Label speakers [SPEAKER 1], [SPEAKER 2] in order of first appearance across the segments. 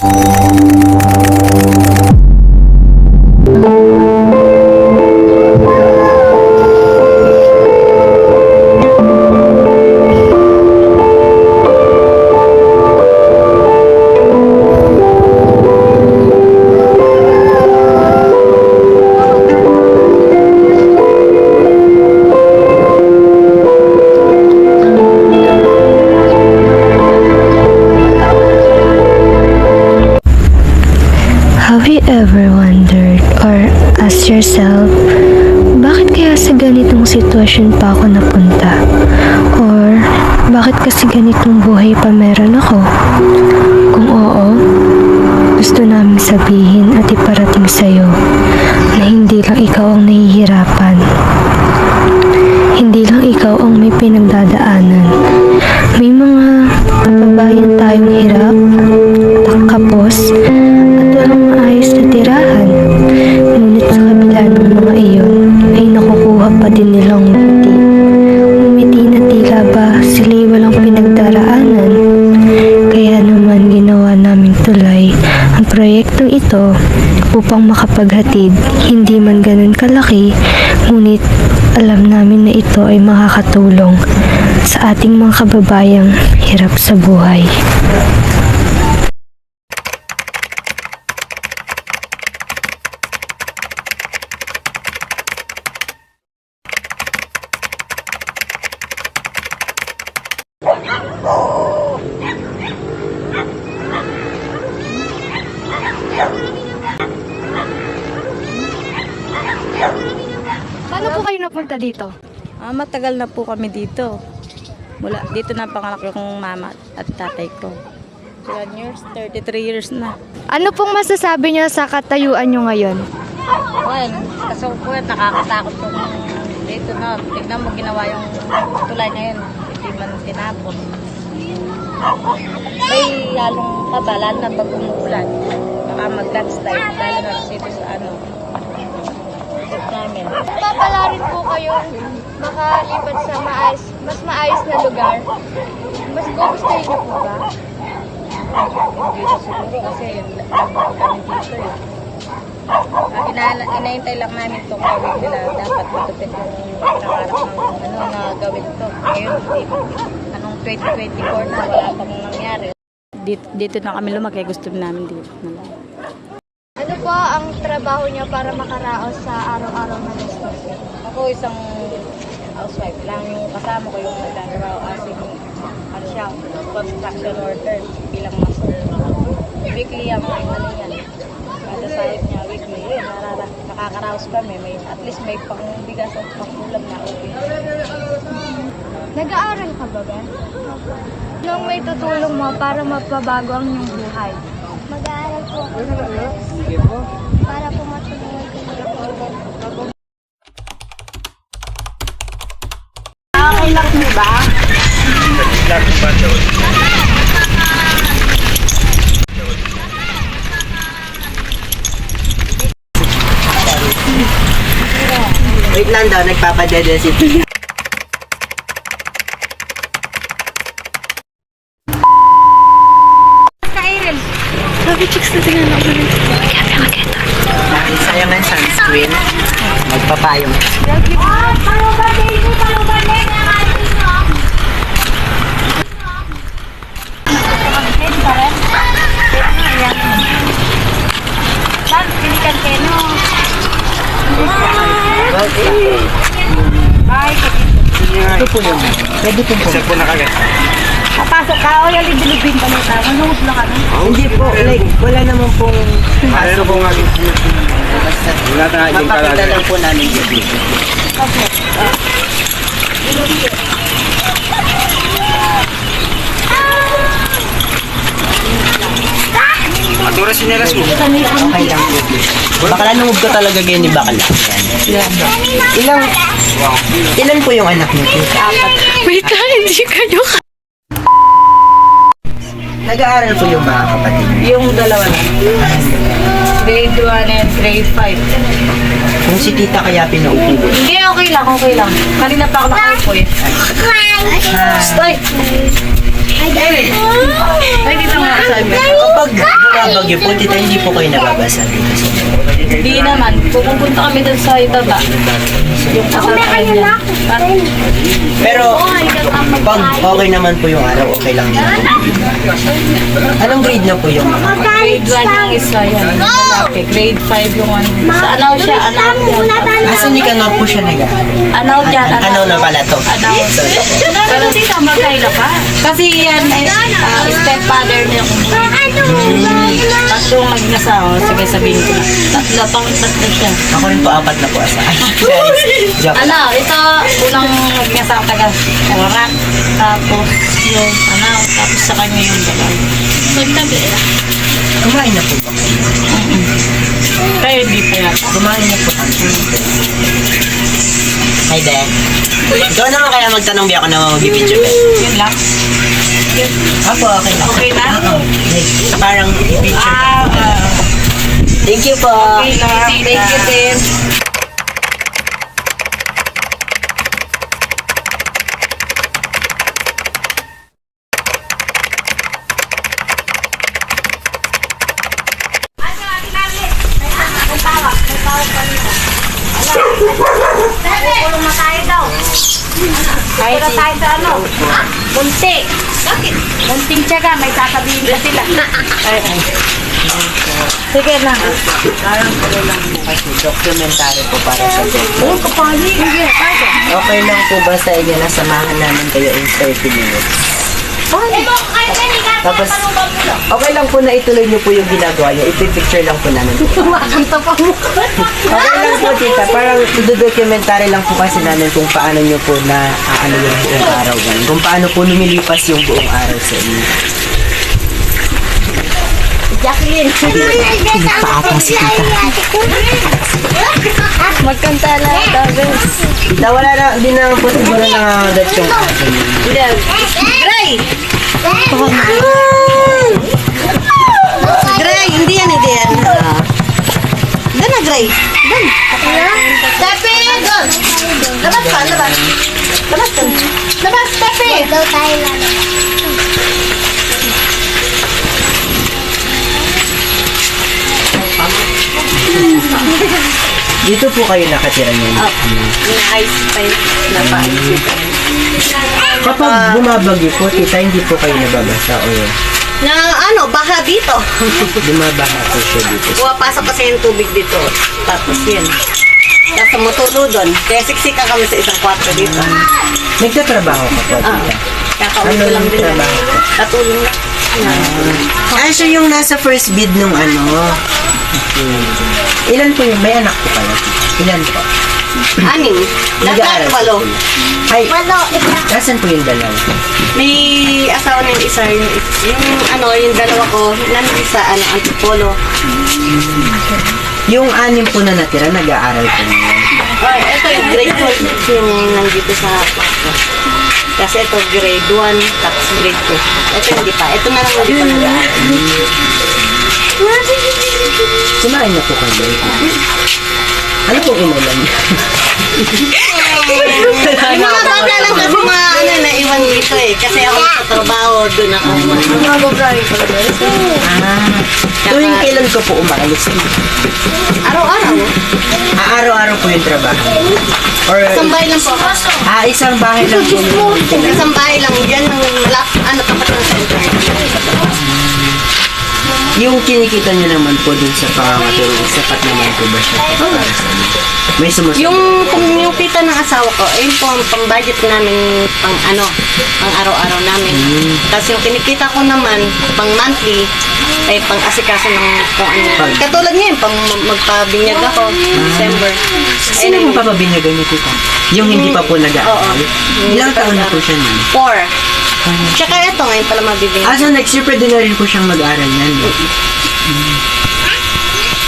[SPEAKER 1] Have may pinagdadaanan. May mga kababayan tayong hirap, takapos, at walang maayos na tirahan. Ngunit sa kabila ng mga iyon, ay nakukuha pa din nilang umiti. Umiti na tila ba sila'y walang pinagdaraanan. Kaya naman ginawa naming tulay ang proyektong ito upang makapaghatid hindi man ganun kalaki ito ay makakatulong sa ating mga kababayang hirap sa buhay. Paano po kayo napunta dito?
[SPEAKER 2] Ah, matagal na po kami dito. Mula dito na panganak yung mama at tatay ko. Ilan years? 33 years na.
[SPEAKER 1] Ano pong masasabi niyo sa katayuan niyo ngayon?
[SPEAKER 2] Well, kaso po yan, nakakatakot po dito na. Tignan mo ginawa yung tulay ngayon. Hindi man tinapon. May halong kabalan na pag umuulan. Baka mag-landslide. Lalo na dito sa namin.
[SPEAKER 3] Papala rin po kayo makalipat sa maayos, mas maayos na lugar. Mas gugustuhin niyo po ba?
[SPEAKER 2] Dito siguro kasi nagbago kami dito eh. Ina inaintay lang namin itong gawin nila. Dapat matupit yung pangarap ng ano na gawin to. Ngayon, anong 2024 na, wala pang nangyari. Dito, dito na kami lumaki, gusto namin dito.
[SPEAKER 3] Po ang trabaho niyo para makaraos sa araw-araw na gastos?
[SPEAKER 2] Ako isang housewife lang yung kasama ko yung nagagawa kasi ano siya, construction worker bilang mason. Weekly ang ano yan. Kada sahod niya weekly. Yun, narara, nakakaraos kami. May, at least may pangbigas at pangulam na okay.
[SPEAKER 3] Nag-aaral ka ba ba? Anong may tutulong mo para mapabago ang iyong buhay? Mag-aaral po ako. Para po matulungan ko yung
[SPEAKER 4] Wait lang daw, nagpapadede si
[SPEAKER 1] Sabi, na tingnan ako rin.
[SPEAKER 4] Sayang ng sunscreen. Magpapayong. Ito po yun. Pwede po po.
[SPEAKER 2] Papasok ka, o yung lidilibin ka na tayo. Manuhod lang kami.
[SPEAKER 4] Hindi po, like, wala naman pong kaso po nga. Basta, mapakita lang po namin yun.
[SPEAKER 5] Matura sinelas mo.
[SPEAKER 4] Okay lang po. Bakala nungog ka talaga ganyan ni Bakala. Yan. Ilang, ilan po yung anak niyo? Apat.
[SPEAKER 1] Wait lang, hindi kayo
[SPEAKER 4] Nag-aaral po yung mga kapatid.
[SPEAKER 2] Yung dalawa na. Grade 1 and grade 5.
[SPEAKER 4] Kung si tita kaya pinaupo.
[SPEAKER 2] Hindi, okay lang, okay lang. Kanina pa ako nakaupo eh. Stay! Ay, dito nga sabi.
[SPEAKER 4] Kapag bumabagyo po, tita, hindi po kayo nababasa dito sa
[SPEAKER 2] Hindi naman. Pupunta kami dun sa ibaba. Yung kasama niya.
[SPEAKER 4] Pero, pag okay naman po yung araw, okay lang din. Anong grade na po yung mga?
[SPEAKER 2] Grade 1 yung isa yan. Lalaki. Grade 5 yung ano. Sa anaw siya. Anaw siya.
[SPEAKER 4] Asan ni Kanor po siya nag
[SPEAKER 2] Anaw dyan.
[SPEAKER 4] Ano na pala to?
[SPEAKER 2] Anaw. Pero hindi ka magkaila ka. Kasi yan ay uh, stepfather niya. Tatlong mag-nasawa. Sige sabihin ko. Tatlo pang tatlo siya.
[SPEAKER 4] Ako rin po apat na po asa. Joke.
[SPEAKER 2] Ano, ito, unang nagkasama taga Orak. Tapos yung, ano, tapos sa kanya yung dalawang. Magtabi.
[SPEAKER 4] Kumain na po ba kayo?
[SPEAKER 2] Kaya hindi pa yata.
[SPEAKER 4] Kumain na po kami. Hi, Ben. Ikaw naman kaya magtanong di ako na mag-video, Ben.
[SPEAKER 2] Yun lang.
[SPEAKER 4] Apo, okay lang.
[SPEAKER 2] Okay na?
[SPEAKER 4] Like, parang i-picture.
[SPEAKER 2] Ah, ah,
[SPEAKER 4] Thank you po.
[SPEAKER 2] okay lang. Thank you, din.
[SPEAKER 3] Kahit tayo sa ano? Bunti. Bakit? Bunting tiyaga, may sasabihin ka sila.
[SPEAKER 2] Ay, ay. Sige na.
[SPEAKER 4] Parang ano lang po kasi, documentary po para sa
[SPEAKER 3] Oo, kapali. Sige, kaya.
[SPEAKER 4] Okay lang po ba sa inyo na samahan namin kayo in 30 minutes? Tapos, okay lang po na ituloy niyo po yung ginagawa niyo. Ipipicture lang po namin.
[SPEAKER 3] Kumakanta pa mo.
[SPEAKER 4] Okay lang po, tita. Parang documentary lang po kasi namin kung paano niyo po na aano yung buong araw. ganun. Kung paano po lumilipas yung buong araw sa inyo.
[SPEAKER 3] Jacqueline.
[SPEAKER 4] Paatang si tita.
[SPEAKER 3] Magkanta lang, Davis.
[SPEAKER 4] Tita, wala na, hindi na po siguro nangangagat yung aso niyo.
[SPEAKER 3] Gray! Gray, hindi yan, hindi yan. Doon na, Gray. Doon. Tepe, doon. Labas pa, labas. Labas doon. Labas, Tepe. Daw tayo lalabas.
[SPEAKER 4] Dito po kayo nakatira niyo.
[SPEAKER 2] Ice spice na pa.
[SPEAKER 4] Kapag bumabagyo po, tita, hindi po kayo nababasa o
[SPEAKER 6] Na ano, baha dito.
[SPEAKER 4] bumabaha po siya dito.
[SPEAKER 6] Pumapasok kasi yung tubig dito. Tapos yun. Tapos tumutulo doon. Kaya siksika kami sa isang kwarto dito.
[SPEAKER 4] Nagtatrabaho ka po,
[SPEAKER 6] Ah.
[SPEAKER 4] tita.
[SPEAKER 6] Kakauwi
[SPEAKER 4] Ano
[SPEAKER 6] ko lang
[SPEAKER 4] yung
[SPEAKER 6] din.
[SPEAKER 4] trabaho?
[SPEAKER 6] Katulong lang.
[SPEAKER 4] Ah, siya yung nasa first bid nung ano. Ilan po yung, may anak po pala. Ilan po?
[SPEAKER 6] Anim.
[SPEAKER 4] Nag-aaral
[SPEAKER 6] walo.
[SPEAKER 4] Ay, nasan po yung dalawa?
[SPEAKER 6] May asawa ng isa. Yung, yung ano, yung dalawa ko, nandun sa ano, antipolo.
[SPEAKER 4] Yung anim po na natira, nag-aaral po ngayon.
[SPEAKER 6] Ay, ito yung grade 12 yung nandito sa kwarto. Kasi ito grade 1, tapos grade 2. Ito hindi pa. Ito na lang hindi pa nag-aaral.
[SPEAKER 4] Kumain na po kayo. Ano pong inulan?
[SPEAKER 6] Yung mga bata lang kasi mga ano, naiwan dito eh. Kasi ako sa trabaho, doon ako.
[SPEAKER 4] ah, tuwing kailan ko po umaalis?
[SPEAKER 6] Araw-araw.
[SPEAKER 4] Ah, araw-araw po yung trabaho. Or,
[SPEAKER 6] Isang bahay lang po
[SPEAKER 4] ah, isang bahay lang po.
[SPEAKER 6] Isang bahay lang. Yan ang ano, tapat ng center.
[SPEAKER 4] Yung kinikita niyo naman po dun sa pangangatulong, sapat naman po ba siya para sa inyo? May sumusunod.
[SPEAKER 6] Yung, yung kita ng asawa ko, ayun po ang pang-budget namin, pang ano, pang araw-araw namin. Tapos yung kinikita ko naman, pang monthly, ay pang asikaso ng kung ano. Katulad ngayon, pang magpabinyag ako, December.
[SPEAKER 4] Sino
[SPEAKER 6] Ayun,
[SPEAKER 4] yung papabinyagan niyo tita? Yung hindi pa po nag-aaral?
[SPEAKER 6] Oo.
[SPEAKER 4] Ilang taon na po siya nun?
[SPEAKER 6] Four. Tsaka ito, ngayon pala mabibigyan.
[SPEAKER 4] Ah, so next year pwede na rin po siyang mag-aaral yan.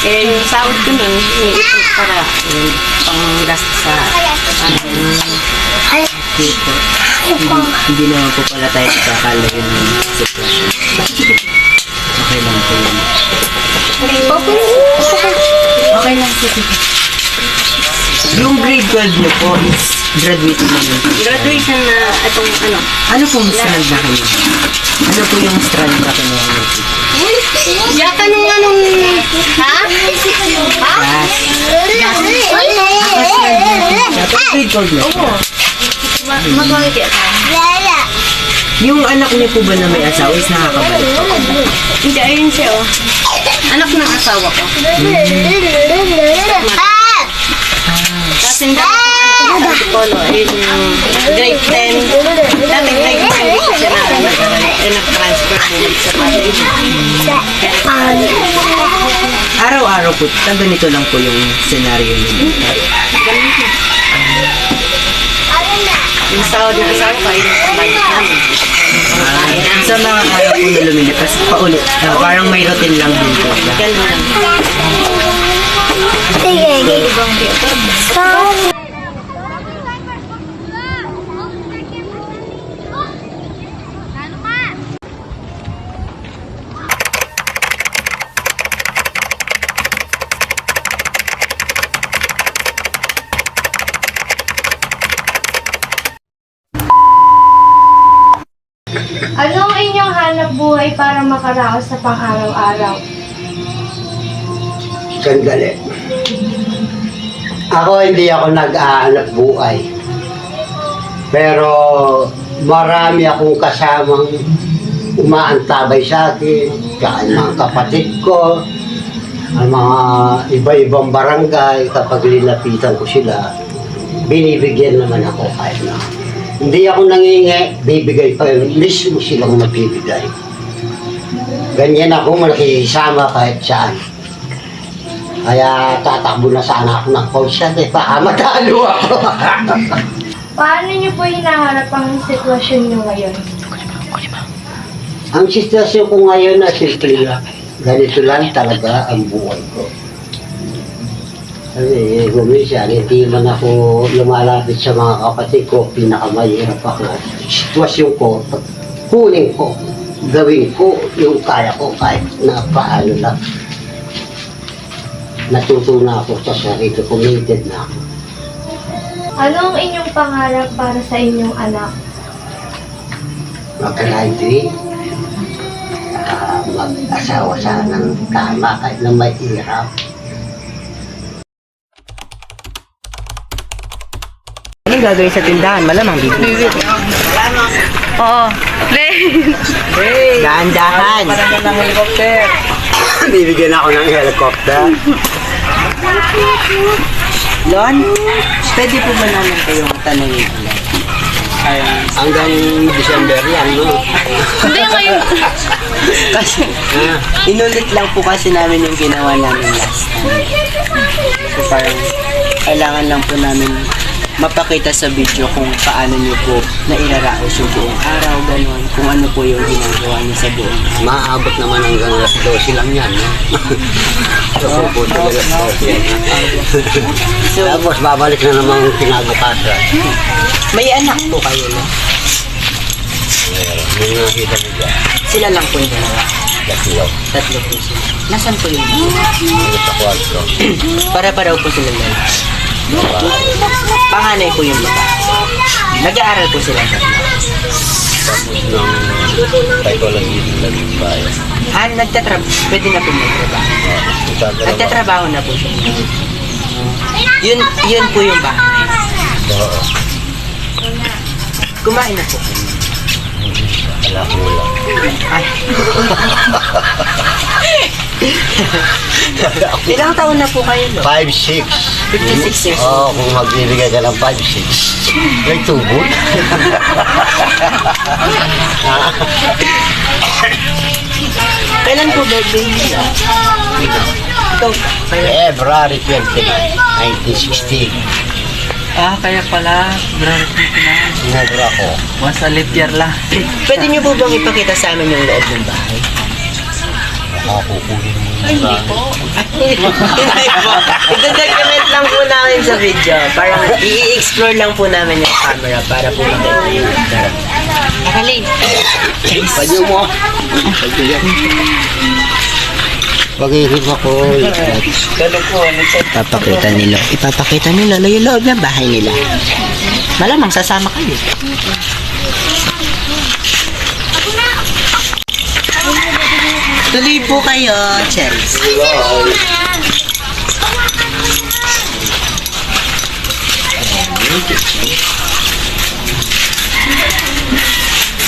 [SPEAKER 6] Eh, yung sahod ko nun, iniipon ko para yun, pang gasto sa ano.
[SPEAKER 4] Okay po. Hindi, hindi naman po pala tayo kakalayo ng sitwasyon. Okay lang po yun. Okay lang po. Yung grade 12 niyo po is graduate na yun.
[SPEAKER 6] Graduation na itong ano.
[SPEAKER 4] Ano pong strand na kayo? Ano po yung strand na kayo? Yaka nung
[SPEAKER 6] anong... Ha? Ha?
[SPEAKER 4] Grade 12 na
[SPEAKER 6] po. Magawin kaya Lala.
[SPEAKER 4] Yung anak niyo po ba na may asawa is nakakabalik?
[SPEAKER 6] Hindi, ayun siya oh. Anak ng asawa ko. Mm. Kasi hindi ako anak ng Polo. Ayun yung grade 10. Dati grade 10 siya na nag-aral. Eh, nag-transfer po sa college.
[SPEAKER 4] Araw-araw po, ta ganito lang po yung scenario niyo.
[SPEAKER 6] Yung sahod ng asawa ko, ayun yung pambayad namin.
[SPEAKER 4] Ah, sa mga araw po na lumilipas, paulit, ah, parang may routine lang din po.
[SPEAKER 6] Ganun lang.
[SPEAKER 1] Ano ang inyong hanap buhay para makaraos sa pang-araw-araw?
[SPEAKER 7] Sandali. Ako hindi ako nag-aanap buhay. Pero marami akong kasamang umaantabay sa akin, ang mga kapatid ko, ang mga iba-ibang barangay, kapag linapitan ko sila, binibigyan naman ako kahit na. Hindi ako nangingi, bibigay pa yun, mismo silang magbibigay. Ganyan ako, makikisama kahit saan. Kaya tatakbo na sana ako ng consent eh, baka matalo ako.
[SPEAKER 1] Paano niyo po hinaharap ang sitwasyon niyo ngayon?
[SPEAKER 7] ang sitwasyon ko ngayon na simple lang. Ganito lang talaga ang buhay ko. Kasi gumisyan, hindi man ako lumalapit sa mga kapatid ko, pinakamahirap ako. Sitwasyon ko, kunin ko, gawin ko yung kaya ko kahit na paano lang. Natuto na ako sa sarili, committed na ako.
[SPEAKER 1] Ano ang inyong pangarap para sa inyong anak?
[SPEAKER 7] mag-graduate, uh, mag-asawa sana ng tama kahit na may hirap.
[SPEAKER 4] Anong gagawin sa tindahan? Malamang bibig.
[SPEAKER 2] Oo.
[SPEAKER 4] Dahan-dahan.
[SPEAKER 7] Bibigyan ako ng helicopter.
[SPEAKER 4] Lon, pwede po ba namin kayong tanongin ulit?
[SPEAKER 7] Hanggang December yan, no?
[SPEAKER 2] Hindi ngayon.
[SPEAKER 4] Kasi, inulit lang po kasi namin yung ginawa namin last time. So parang, kailangan lang po namin mapakita sa video kung paano nyo po nairaraos yung buong araw, gano'n. Kung ano po yung ginagawa niyo sa buong araw.
[SPEAKER 7] Maabot naman hanggang alas 12 lang yan, no? So, po alas 12 yan.
[SPEAKER 4] So,
[SPEAKER 7] Tapos babalik na naman kinabukasan.
[SPEAKER 4] may anak po kayo, no?
[SPEAKER 7] Yung nakita mo dyan,
[SPEAKER 4] Sila lang po yung dalawa.
[SPEAKER 7] tatlo.
[SPEAKER 4] Tatlo po sila. Nasaan po yung
[SPEAKER 7] Ano sa kwarto?
[SPEAKER 4] Para-paraw po sila dalawa. Panganay po yung baba. Nag-aaral po sila tatlo.
[SPEAKER 7] Ng psychology ng nagbayo.
[SPEAKER 4] Ah, nagtatrabaho. Pwede na po magtrabaho. Nagtatrabaho na po siya. Yun, yun po yung bahay.
[SPEAKER 7] Oo.
[SPEAKER 4] Kumain na po.
[SPEAKER 7] Wala ko lang.
[SPEAKER 4] Ay. Ilang taon na po kayo, no?
[SPEAKER 7] 5-6.
[SPEAKER 4] 56 years
[SPEAKER 7] Oo,
[SPEAKER 4] old.
[SPEAKER 7] kung magbibigay ka ng 5-6. May tubo.
[SPEAKER 4] Kailan po birthday niya? Ikaw,
[SPEAKER 7] February 29, 1916.
[SPEAKER 5] Ah, kaya pala. Grabe na.
[SPEAKER 7] Sinobra ko.
[SPEAKER 5] Once a leap year lang.
[SPEAKER 4] pwede niyo po bang ipakita sa amin yung loob ng bahay?
[SPEAKER 7] Makakukunin mo yung
[SPEAKER 4] Hindi po. Ito-document lang po namin sa video. Parang i-explore lang po namin yung camera para po makita yung Akalin.
[SPEAKER 7] Panyo mo. Pag-ihip ako.
[SPEAKER 4] Ipapakita nila. Ipapakita nila yung loob ng bahay nila. Malamang sasama kayo. Tuloy po kayo, Chels. aming kitchen.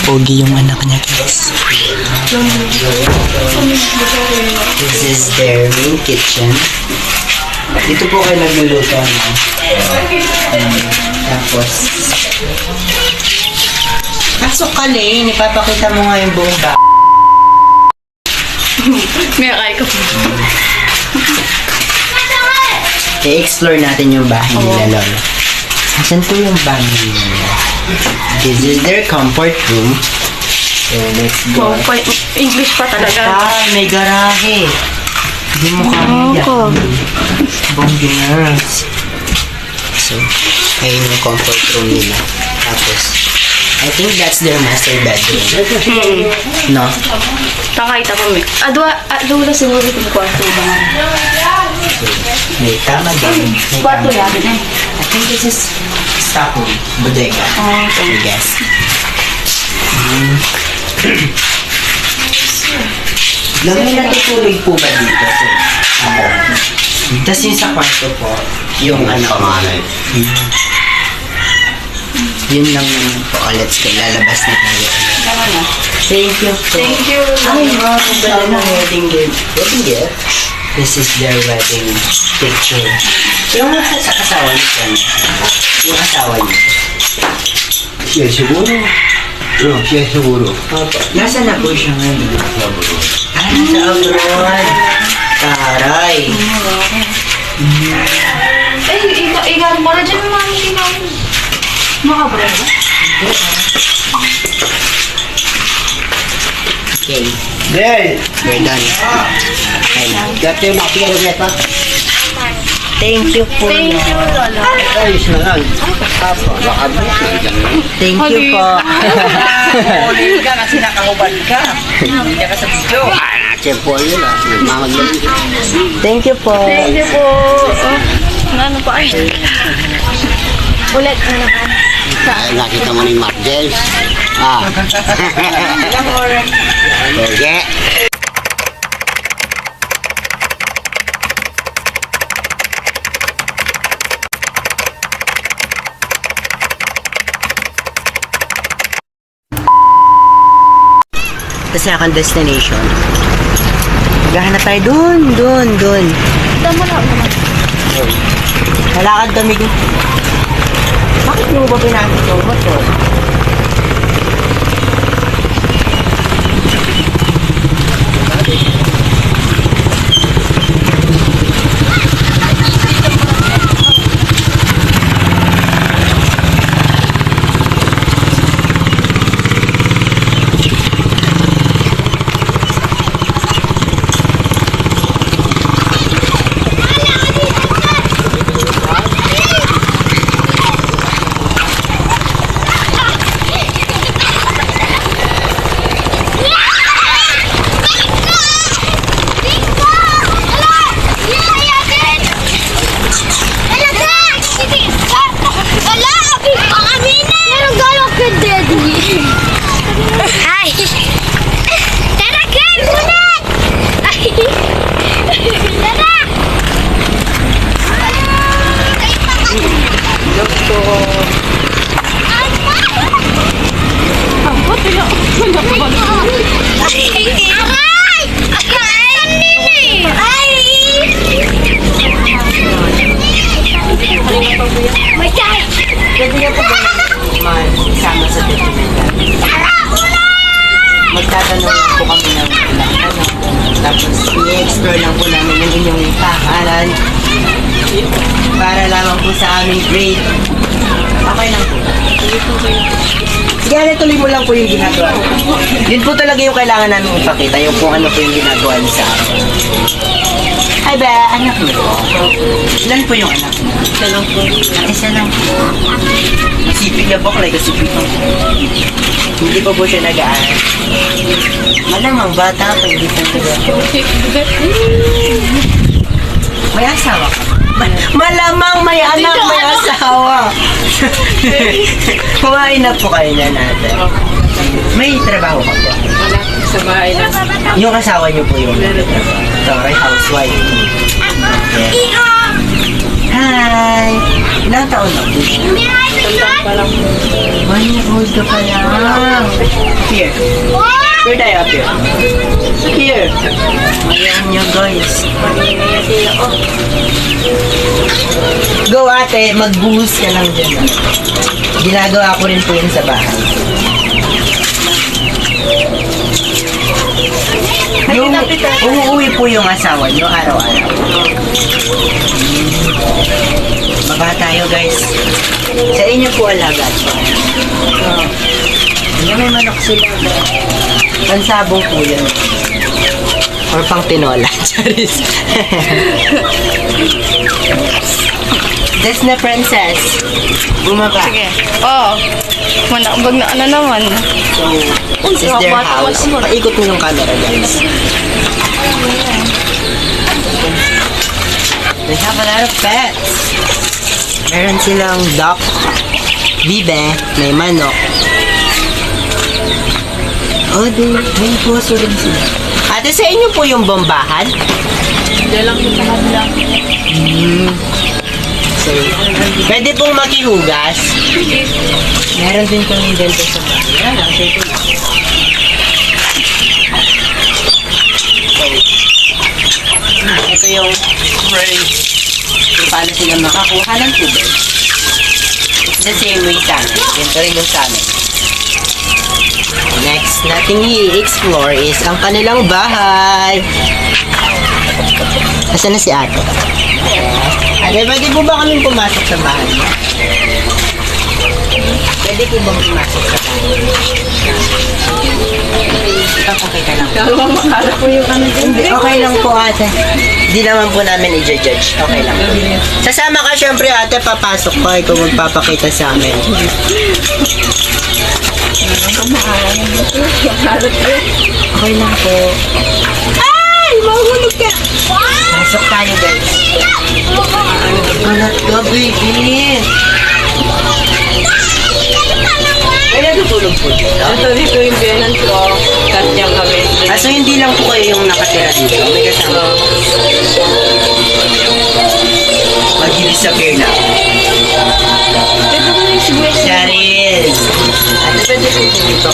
[SPEAKER 4] Pogi yung anak niya, guys. This is their main kitchen. Dito po kayo nagluluto, no? Um, tapos, Pasok ka, Lane. Ipapakita mo nga yung buong ba.
[SPEAKER 2] May akay.
[SPEAKER 4] I-explore natin yung bahay nila, Lola. Asan po yung bahay nila? This is their comfort room. So, let's go.
[SPEAKER 2] English pa talaga.
[SPEAKER 4] Ah, may garahe. Hindi mo kaya. Bonggi girls. So, ayun yung comfort room nila. Tapos, I think that's their master bedroom. No?
[SPEAKER 2] Kakakita ko may. Adwa, adwa siguro itong kwarto ba?
[SPEAKER 4] May tama din. May
[SPEAKER 2] Kwarto
[SPEAKER 4] tama.
[SPEAKER 2] yan eh.
[SPEAKER 4] I think this is room. Bodega.
[SPEAKER 2] Oh,
[SPEAKER 4] I guess. Mm. Lang may natutulog po ba dito? So, ako. Tapos yung sa kwarto po, yung ano.
[SPEAKER 7] Panganay.
[SPEAKER 4] Yun lang naman po. Oh, let's go. Lalabas na tayo. Thank you po.
[SPEAKER 2] Thank you.
[SPEAKER 4] Ay, wow. Ganda ng wedding gift. Wedding gift? This is their wedding picture. Yung nasa sa asawa niyo po. Yung asawa niyo.
[SPEAKER 7] Siya siguro. No, siya siguro.
[SPEAKER 4] Opo. Nasaan na po siya ngayon? Ah, nasa abroad. Taray.
[SPEAKER 2] Eh, ika, ika, mara dyan mga ikaw. Mga brother.
[SPEAKER 4] Okay.
[SPEAKER 7] Del!
[SPEAKER 4] We're done. Okay na.
[SPEAKER 7] Dati yung makikita niya pa.
[SPEAKER 4] Thank you po.
[SPEAKER 2] Thank you, Lola.
[SPEAKER 7] Ayos na lang. Papa, baka mo.
[SPEAKER 4] Thank you po.
[SPEAKER 5] Ulit ka kasi nakahubad ka. Hindi ka sa video.
[SPEAKER 7] Ah, Siyempre yun ah. Mamagaling.
[SPEAKER 4] Thank you po.
[SPEAKER 2] Thank you po. Oh, ano pa ay? Ulit, ano naman?
[SPEAKER 7] Ay, nakita mo ni Mark James. Ah. Okay.
[SPEAKER 4] Sa second destination. Maghahanap tayo dun, dun, dun.
[SPEAKER 2] Tama na naman.
[SPEAKER 4] Malakad kami dun. Bakit mo ba pinakit yung motor?
[SPEAKER 3] Ay! Tara, game! Ulit! Ay! Tara! Aray! Aray! Ay! May chay!
[SPEAKER 4] Pwede nga po ba mag-isama sa dokumental? Magtatanong lang po kami ng ilang tanong. Tapos i-explore lang po namin yung inyong pakalan para lamang po sa aming grade. Okay lang po. Sige, ale, tuloy mo lang po yung ginagawa. Yun po talaga yung kailangan namin ipakita, yung kung ano po yung ginagawa niyo sa akin. Ay ba, anak niyo po? Ilan po yung anak niyo? Isa lang po. Isa lang po. Sipig na bakla, kasi sipig pa. Hindi pa po siya nag-aaral. Malamang bata pa, hindi pa nag May asawa ka? Ma- Malamang may anak, may asawa. Kumain na po kayo niya natin. May trabaho ka po?
[SPEAKER 2] Sa bahay lang.
[SPEAKER 4] Yung asawa niyo po yung nagtatrabaho. Sorry, housewife. Okay. Hi! Ilan Ilang taon na? One year old ka pa lang. Here. Here tayo, up here. Here. Ayan nyo, guys. Go ate, mag-boost ka lang dyan. Ginagawa ko rin po yun sa bahay. Yung umuwi po yung asawa nyo araw-araw. Baba tayo guys. Sa inyo po alaga. Oh. Hindi may manok sila. Pansabong po yun. Or pang tinola. Charis. Des na princess. Bumaba.
[SPEAKER 5] Sige. Oo. Oh, manakbag na ano naman.
[SPEAKER 4] So, this is their house. Paikot mo yung camera guys. They have a lot of pets. Meron silang duck, bibe, may manok. Oh, di, may puso rin sila. Ate, sa inyo po yung bombahan?
[SPEAKER 5] Diyan lang yung kanila.
[SPEAKER 4] So, pwede pong makihugas. Meron din kami dito sa bahay. Yan lang, sige. So, ito yung way kung paano sila makakuha ng tubig. The same way sa amin. Ganito rin yung sa amin. Next nating i-explore is ang kanilang bahay. Nasaan na si ate? Ate, pwede po ba kaming pumasok sa bahay mo? Pwede po bang pumasok sa bahay mo? Okay ka lang.
[SPEAKER 5] Dalawa makalap po yung ano dyan.
[SPEAKER 4] Hindi, okay lang po ate. Hindi naman po namin i-judge. Okay lang. Sasama ka syempre ate, papasok ka. Ikaw magpapakita sa amin. Okay lang po. Ay! Pasok tayo guys. Anak ka, baby. Ay, natutulog po dito.
[SPEAKER 5] Ito dito yung biyanan ko. Katya kami.
[SPEAKER 4] Ah, so hindi lang po kayo yung nakatira dito. May kasama. Mag-disappear na.
[SPEAKER 5] Ito ko yung sibuyas.
[SPEAKER 4] Charis! Ate, pwede po dito.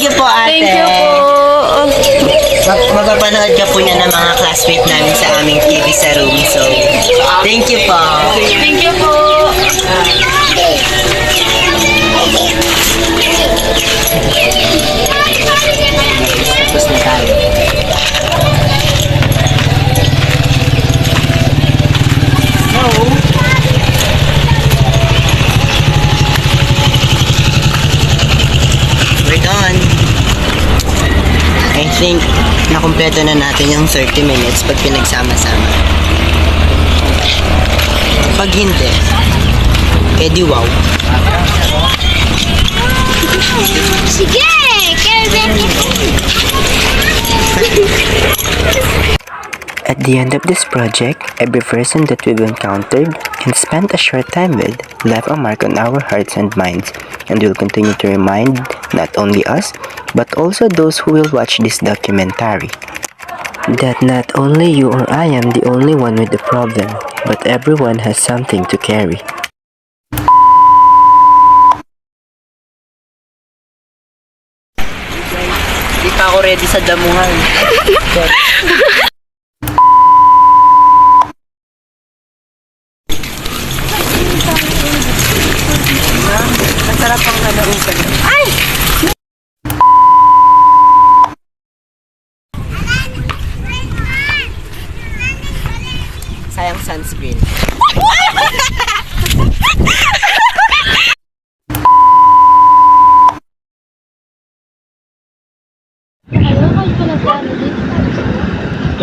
[SPEAKER 4] Thank you po, ate.
[SPEAKER 5] Thank you po.
[SPEAKER 4] Mag magpapanood ka po niya ng mga classmate namin sa aming TV sa room. So, thank you po.
[SPEAKER 5] Thank you po.
[SPEAKER 4] Tapos na tayo. We're done. I think nakumpleto na natin yung 30 minutes pag pinagsama-sama. Pag hindi, edi wow.
[SPEAKER 3] Sige!
[SPEAKER 8] At the end of this project, every person that we've encountered and spent a short time with left a mark on our hearts and minds and will continue to remind not only us, but also those who will watch this documentary. That not only you or I am the only one with the problem, but everyone has something to carry.
[SPEAKER 4] Hindi pa ako ready sa damuhan.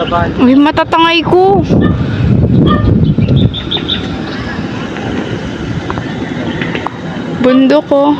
[SPEAKER 4] Kaban.
[SPEAKER 2] Uy, matatangay ko. Bundok ko.